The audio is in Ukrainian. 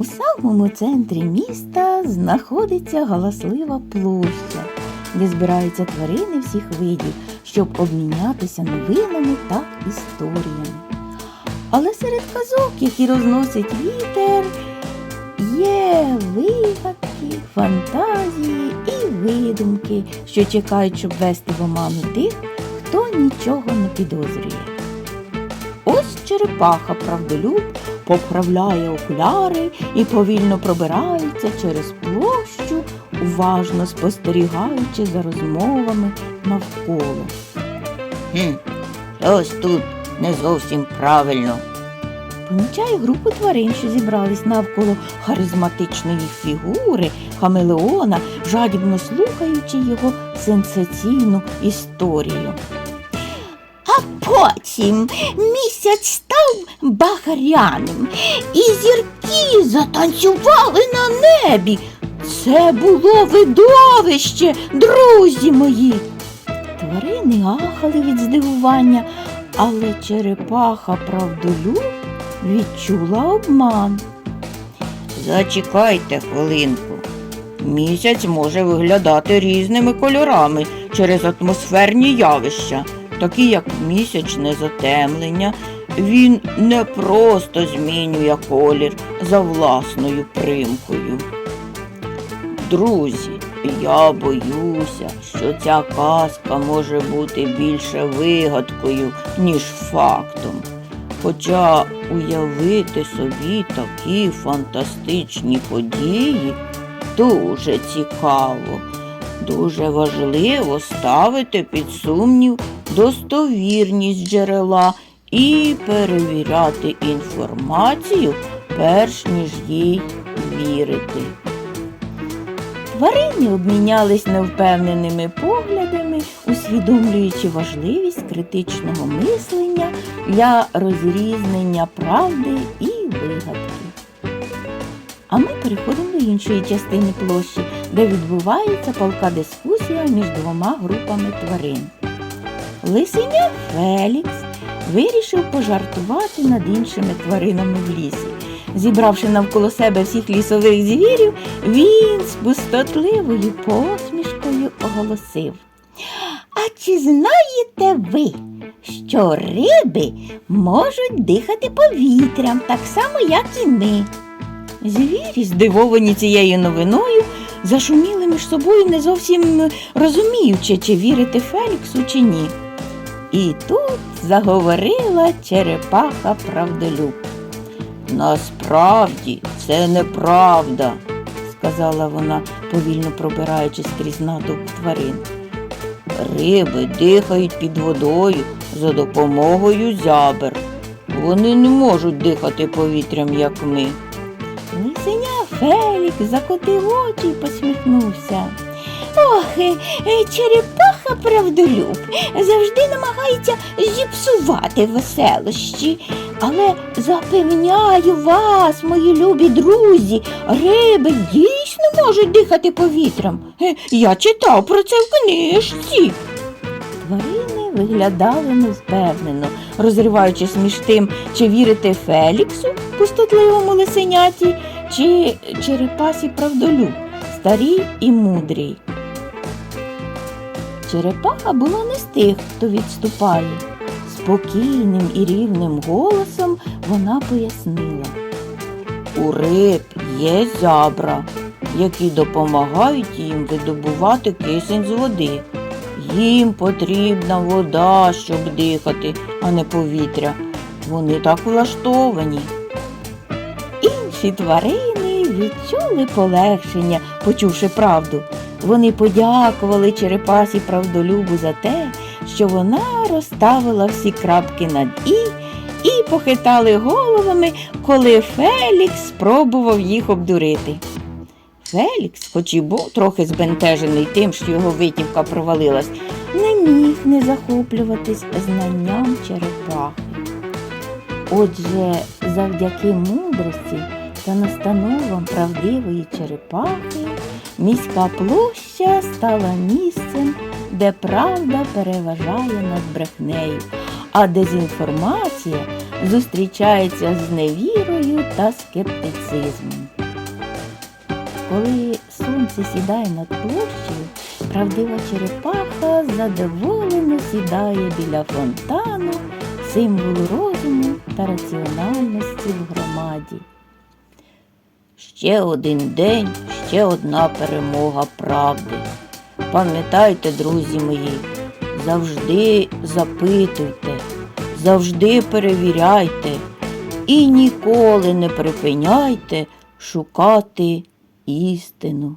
У самому центрі міста знаходиться галаслива площа, де збираються тварини всіх видів, щоб обмінятися новинами та історіями. Але серед казок, які розносить вітер, є вигадки, фантазії і видумки, що чекають, щоб вести в оману тих, хто нічого не підозрює. Ось черепаха правдолюб поправляє окуляри і повільно пробирається через площу, уважно спостерігаючи за розмовами навколо. Хм, ось тут не зовсім правильно. Помічає групу тварин, що зібрались навколо харизматичної фігури хамелеона, жадібно слухаючи його сенсаційну історію. А потім місяць став багряним, і зірки затанцювали на небі. Це було видовище, друзі мої. Тварини ахали від здивування, але черепаха правдолюб відчула обман. Зачекайте хвилинку. Місяць може виглядати різними кольорами через атмосферні явища, такі як місячне затемлення. Він не просто змінює колір за власною примкою. Друзі, я боюся, що ця казка може бути більше вигадкою, ніж фактом. Хоча уявити собі такі фантастичні події дуже цікаво. Дуже важливо ставити під сумнів достовірність джерела і перевіряти інформацію, перш ніж їй вірити. Тварини обмінялись невпевненими поглядами, усвідомлюючи важливість критичного мислення для розрізнення правди і вигадки. А ми переходимо до іншої частини площі, де відбувається палка дискусія між двома групами тварин. Лисеня Фелікс вирішив пожартувати над іншими тваринами в лісі. Зібравши навколо себе всіх лісових звірів, він з пустотливою посмішкою оголосив. А чи знаєте ви, що риби можуть дихати повітрям так само, як і ми? Звірі, здивовані цією новиною, зашуміли між собою, не зовсім розуміючи, чи вірити Феліксу, чи ні. І тут заговорила черепаха правдолюб. Насправді це неправда, сказала вона, повільно пробираючись крізь натовп тварин. Риби дихають під водою за допомогою зябер. Вони не можуть дихати повітрям, як ми. Лисеня Фелікс закотив очі і посміхнувся. Ох, е, е, черепаха правдолюб завжди намагається зіпсувати веселощі. Але запевняю вас, мої любі друзі, риби дійсно можуть дихати повітрям. Е, Я читав про це в книжці. Тварини виглядали невпевнено, розриваючись між тим, чи вірити Феліксу, пустотливому лисеняті, чи черепасі правдолюб, старій і мудрій. Черепаха була не з тих, хто відступає. Спокійним і рівним голосом вона пояснила. У риб є зябра, які допомагають їм видобувати кисень з води. Їм потрібна вода, щоб дихати, а не повітря. Вони так влаштовані. Інші тварини відчули полегшення, почувши правду. Вони подякували черепасі правдолюбу за те, що вона розставила всі крапки над і і похитали головами, коли Фелікс спробував їх обдурити. Фелікс, хоч і був трохи збентежений тим, що його витівка провалилась, не міг не захоплюватись знанням черепахи. Отже, завдяки мудрості та настановам правдивої черепахи міська площа стала місцем, де правда переважає над брехнею, а дезінформація зустрічається з невірою та скептицизмом. Коли сонце сідає над площею, правдива черепаха задоволено сідає біля фонтану, символу розуму та раціональності в громаді. Ще один день, ще одна перемога правди. Пам'ятайте, друзі мої, завжди запитуйте, завжди перевіряйте і ніколи не припиняйте шукати істину.